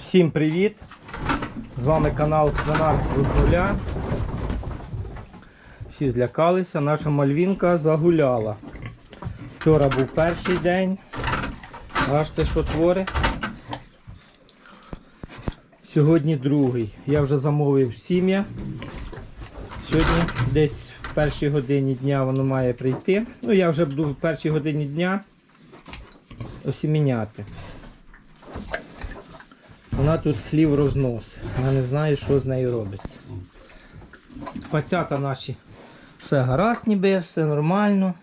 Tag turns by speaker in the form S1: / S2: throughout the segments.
S1: Всім привіт! З вами канал Свинарство з нуля. Всі злякалися, наша мальвінка загуляла. Вчора був перший день. Бачите, що твори. Сьогодні другий. Я вже замовив сім'я. Сьогодні десь в першій годині дня воно має прийти. Ну, я вже буду в першій годині дня осіміняти. Вона тут хлів розносить. Я не знаю, що з нею робиться. Пацята наші все гаразд ніби, все нормально.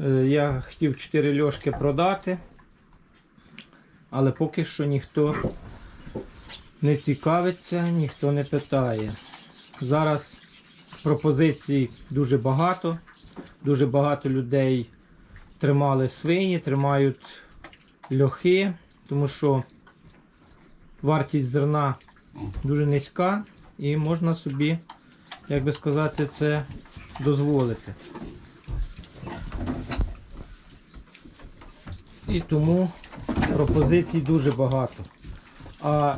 S1: Е, Я хотів 4 льошки продати, але поки що ніхто не цікавиться, ніхто не питає. Зараз пропозицій дуже багато. Дуже багато людей тримали свині, тримають льохи, тому що вартість зерна дуже низька і можна собі, як би сказати, це дозволити. І тому пропозицій дуже багато. А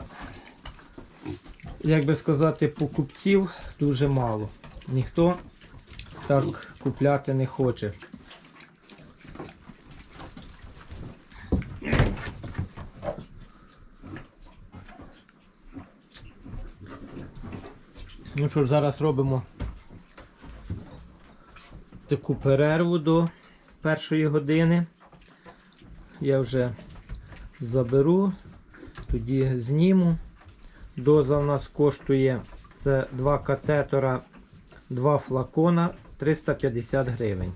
S1: як би сказати, покупців дуже мало. Ніхто так купляти не хоче. Ну що ж, зараз робимо таку перерву до першої години. Я вже заберу, тоді зніму. Доза в нас коштує це два катетора, два флакона 350 гривень.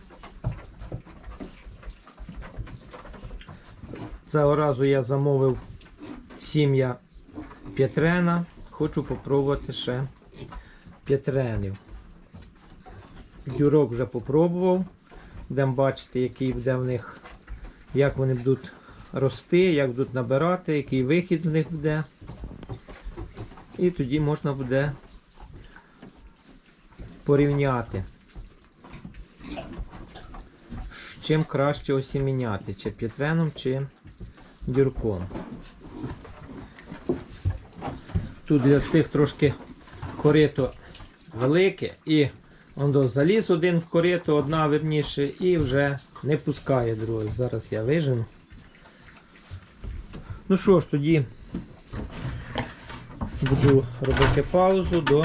S1: Цього разу я замовив сім'я Петрена. Хочу попробувати ще Петренів. Дюрок вже попробував. Будемо бачити, який буде в них, як вони будуть рости, як будуть набирати, який вихід з них буде. І тоді можна буде порівняти, чим краще осіміняти, чи п'ятреном, чи дюрком. Тут для цих трошки корито велике і он заліз один в корито, одна верніше, і вже не пускає другий. Зараз я вижену. Ну що ж, тоді буду робити паузу до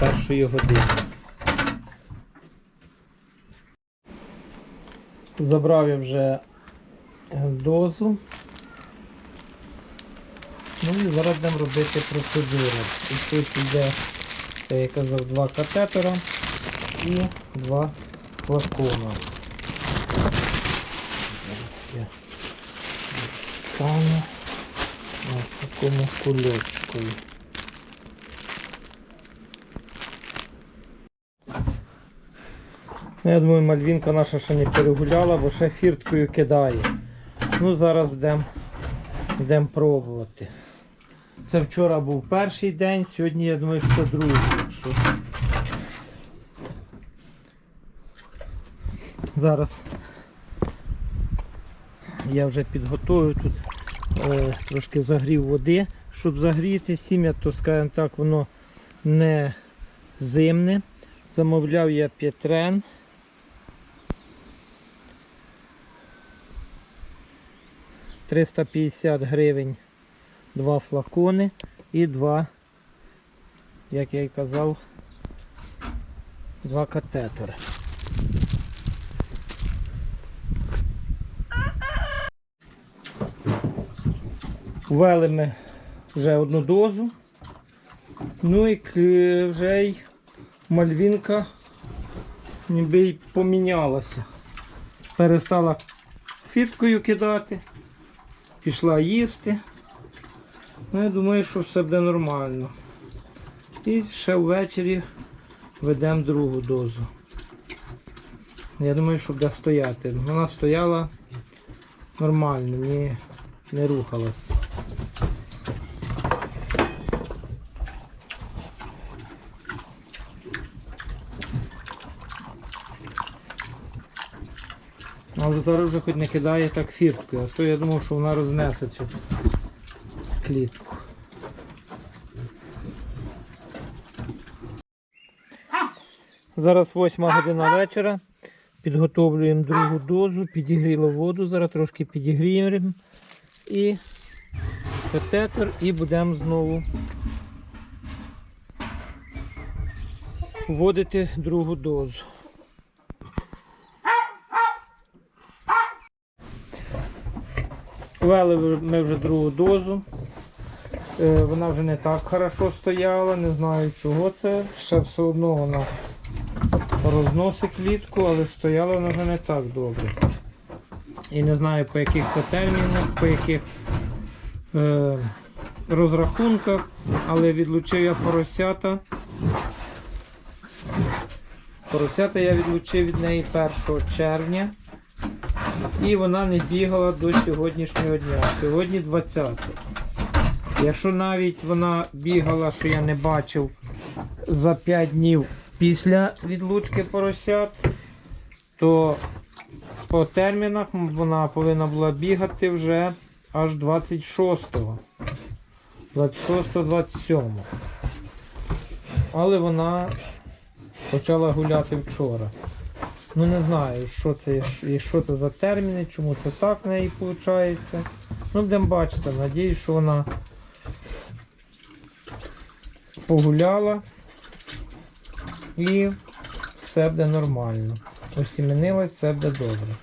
S1: першої години. Забрав я вже дозу. Ну і зараз будемо робити процедуру. І тут йде, як я казав, два катетера і два флакона. Зараз я на такому кульочку. Ну, Я думаю, мальвінка наша ще не перегуляла, бо ще фірткою кидає. Ну, зараз будемо будемо пробувати. Це вчора був перший день, сьогодні я думаю, що другий. Що... Зараз я вже підготую тут е, трошки загрів води, щоб загріти сім'я, то скажімо так, воно не зимне. Замовляв я п'ятрен. Триста п'ятдесят гривень два флакони і два, як я й казав, два катетери. Ввели ми вже одну дозу. Ну і вже й мальвінка ніби й помінялася. Перестала фірткою кидати, пішла їсти. Ну, я думаю, що все буде нормально. І ще ввечері ведемо другу дозу. Я думаю, що буде стояти. Вона стояла нормально, не, не рухалась. Але зараз вже хоч не кидає так фірткою, а то я думав, що вона рознесе цю клітку. Зараз 8 година вечора. Підготовлюємо другу дозу, підігріло воду, зараз трошки підігріємо і катетер і будемо знову вводити другу дозу. Ввели ми вже другу дозу. Е, Вона вже не так хорошо стояла, не знаю чого це. Ще все одно вона розносить клітку, але стояла вона вже не так добре. І не знаю по яких це термінах, по яких е, розрахунках, але відлучив я поросята. Поросята я відлучив від неї 1 червня. І вона не бігала до сьогоднішнього дня. Сьогодні 20. Якщо навіть вона бігала, що я не бачив за 5 днів після відлучки поросят, то по термінах вона повинна була бігати вже аж 26-го. 26-27. Але вона почала гуляти вчора. Ну не знаю, що це, і що це за терміни, чому це так в неї виходить. Ну, будемо бачити. Надіюсь, що вона погуляла і все буде нормально. Осіменилась, все буде добре.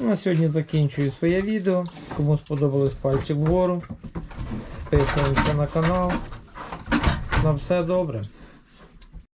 S1: Ну, На сьогодні закінчую своє відео. Кому сподобалось пальчик вгору. Підписуємося на канал. На все добре.